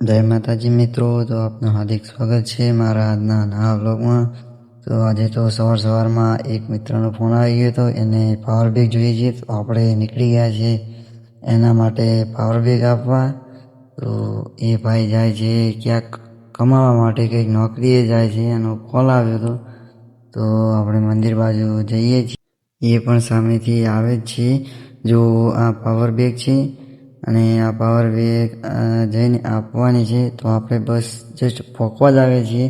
જય માતાજી મિત્રો, તો આપનું હાર્દિક સ્વાગત છે મારા આજના નવા બ્લોગમાં તો આજે તો સવાર સવારમાં એક મિત્રનો ફોન આવી ગયો હતો, એને પાવર બેગ જોઈએ છે. તો આપણે નીકળી ગયા છે એના માટે પાવર બેગ આપવા. તો એ ભાઈ જાય છે ક્યાંક કમાવા માટે કંઈક નોકરીએ જાય છે, એનો કોલ આવ્યો હતો. તો આપણે મંદિર બાજુ જઈએ છીએ. એ પણ સામેથી આવે જ છે. જો આ પાવર બેગ છે અને આ પાવર બેગ જઈને આપવાની છે, તો આપણે બસ જસ્ટ ફોકવા જ આવે છીએ.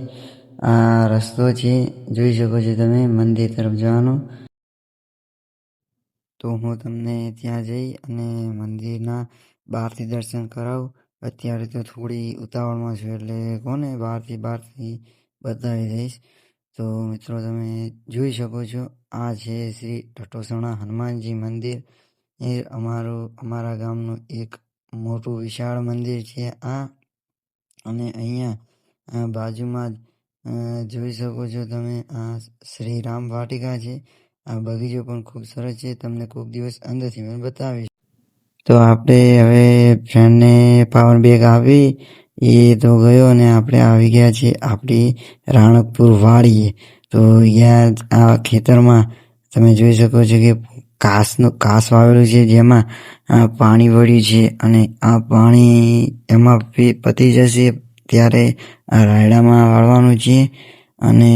આ રસ્તો છે, જોઈ શકો છો તમે, મંદિર તરફ જવાનો. તો હું તમને ત્યાં જઈ અને મંદિરના બહારથી દર્શન કરાવું. અત્યારે તો થોડી ઉતાવળમાં છું, એટલે કોને બહારથી બહારથી બતાવી દઈશ. તો મિત્રો, તમે જોઈ શકો છો, આ છે શ્રી ટટોસણા હનુમાનજી મંદિર. એ અમારું, અમારા ગામનું એક મોટું વિશાળ મંદિર છે આ. અને અહીંયા બાજુમાં જ જોઈ શકો છો તમે આ શ્રી રામ વાટિકા છે. આ બગીચો પણ ખૂબ સરસ છે. તમને કોઈક દિવસ અંદરથી મેં બતાવીશ. તો આપણે હવે ફ્રેન્ડને પાવર બેગ આપી, એ તો ગયો અને આપણે આવી ગયા છીએ આપણી રાણકપુર વાડીએ. તો અહીંયા આ ખેતરમાં તમે જોઈ શકો છો કે ઘાસનું કાસ વાવેલું છે જેમાં પાણી વળ્યું છે અને આ પાણી એમાં પતી જશે ત્યારે આ રાયડામાં વાળવાનું છે અને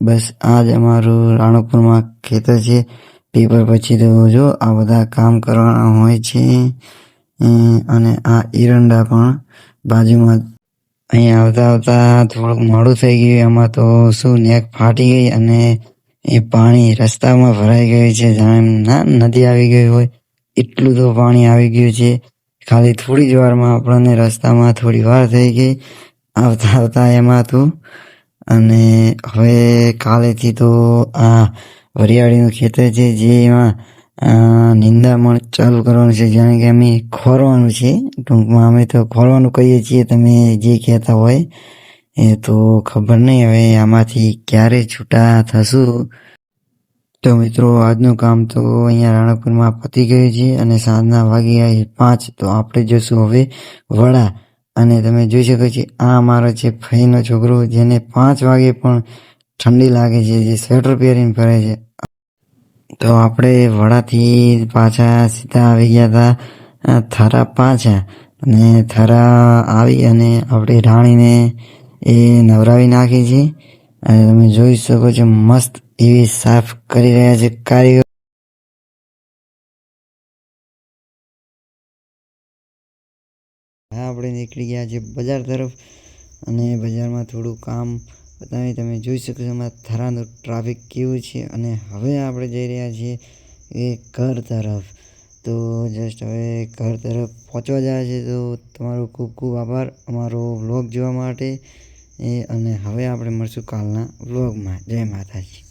બસ આ જ અમારું રાણકપુરમાં ખેતર છે. પેપર પછી તો જો આ બધા કામ કરવાના હોય છે અને આ એરંડા પણ બાજુમાં અહીંયા આવતા આવતા થોડુંક મોડું થઈ ગયું. એમાં તો શું નેક ફાટી ગઈ અને એ પાણી રસ્તામાં ભરાઈ ગયું છે. જાણે ના નદી આવી ગઈ હોય, એટલું તો પાણી આવી ગયું છે. ખાલી થોડી જ વારમાં આપણને રસ્તામાં થોડી વાર થઈ ગઈ. આવતા આવતા એમાં તો અને હવે કાલેથી તો આ વરિયાળીનું ખેતર છે, જેમાં એમાં નિંદામણ ચાલુ કરવાનું છે. જાણે કે અમે ખોરવાનું છે. ટૂંકમાં અમે તો ખોરવાનું કહીએ છીએ, તમે જે કહેતા હોય. એ તો ખબર નહીં, હવે આમાંથી ક્યારે છૂટા થશું? તો મિત્રો, આજનું કામ તો અહીંયા રાણકપુરમાં પતી ગયું છે અને સાંજના વાગે પાંચ, તો આપણે જોશું હવે વડા. અને તમે જોઈ શકો છો, આ મારો છે ફઈનો છોકરો જેને પાંચ વાગે પણ ઠંડી લાગે છે, જે સ્વેટર પહેરીને ફરે છે. તો આપણે વડાથી પાછા સીધા આવી ગયા હતા થરા પાછા. અને થરા આવી અને આપણે રાણીને એ નવરાવી નાખી છે. અને તમે જોઈ શકો છો, મસ્ત એવી સાફ કરી રહ્યા છે કારીગર. આપણે નીકળી ગયા છે બજાર તરફ. અને બજારમાં થોડું કામ બતાવી તમે જોઈ શકો છો, અમારા થરાનું ટ્રાફિક કેવું છે. અને હવે આપણે જઈ રહ્યા છીએ એ ઘર તરફ. તો જસ્ટ હવે ઘર તરફ પહોંચવા જાય છે. તો તમારો ખૂબ ખૂબ આભાર અમારો વ્લોગ જોવા માટે. એ અને હવે આપણે મળશું કાલના વ્લોગમાં જય માતાજી.